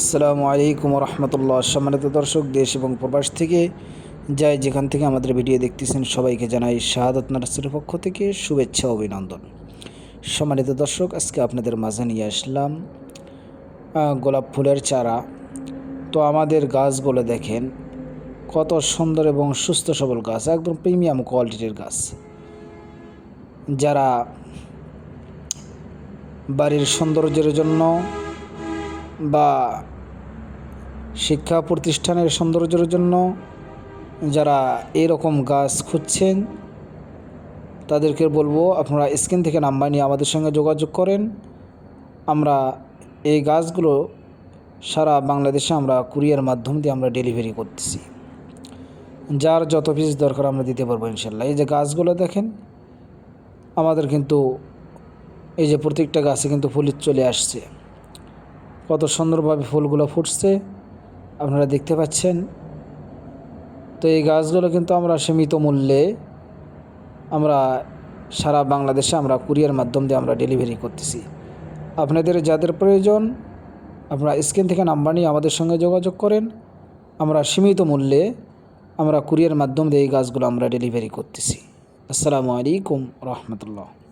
আসসালামু আলাইকুম রহমতুল্লাহ সম্মানিত দর্শক, দেশ এবং প্রবাস থেকে যাই যেখান থেকে আমাদের ভিডিও দেখতেছেন, সবাইকে জানাই শাহাদত নার্সের পক্ষ থেকে শুভেচ্ছা, অভিনন্দন। সম্মানিত দর্শক, আজকে আপনাদের মাঝে নিয়ে আসলাম গোলাপ ফুলের চারা। তো আমাদের গাছগুলো দেখেন, কত সুন্দর এবং সুস্থ সবল গাছ, একদম প্রিমিয়াম কোয়ালিটির গাছ। যারা বাড়ির সৌন্দর্যের জন্য বা শিক্ষা প্রতিষ্ঠানের সৌন্দর্যের জন্য যারা এরকম গাছ খুঁজছেন, তাদেরকে বলব আপনারা স্ক্রিন থেকে নাম্বার নিয়ে আমাদের সঙ্গে যোগাযোগ করেন। আমরা এই গাছগুলো সারা বাংলাদেশে আমরা কুরিয়ার মাধ্যম দিয়ে আমরা ডেলিভারি করতেছি। যার যত পিস দরকার আমরা দিতে পারব ইনশাল্লাহ। এই যে গাছগুলো দেখেন, আমাদের কিন্তু এই যে প্রত্যেকটা গাছে কিন্তু ফুল চলে আসছে। কত সুন্দরভাবে ফুলগুলো ফুটছে। আপনারা দেখতে পাচ্ছেন। তো এই গাছগুলো কিন্তু আমরা সীমিত মূল্যে আমরা সারা বাংলাদেশে আমরা কুরিয়ার মাধ্যম দিয়ে আমরা ডেলিভারি করতেছি। আপনাদের যাদের প্রয়োজন, আপনারা স্ক্রিন থেকে নাম্বার নিয়ে আমাদের সঙ্গে যোগাযোগ করেন। আমরা সীমিত মূল্যে আমরা কুরিয়ার মাধ্যম দিয়ে এই গাছগুলো আমরা ডেলিভারি করতেছি। আসসালামু আলাইকুম রহমতুল্লাহ।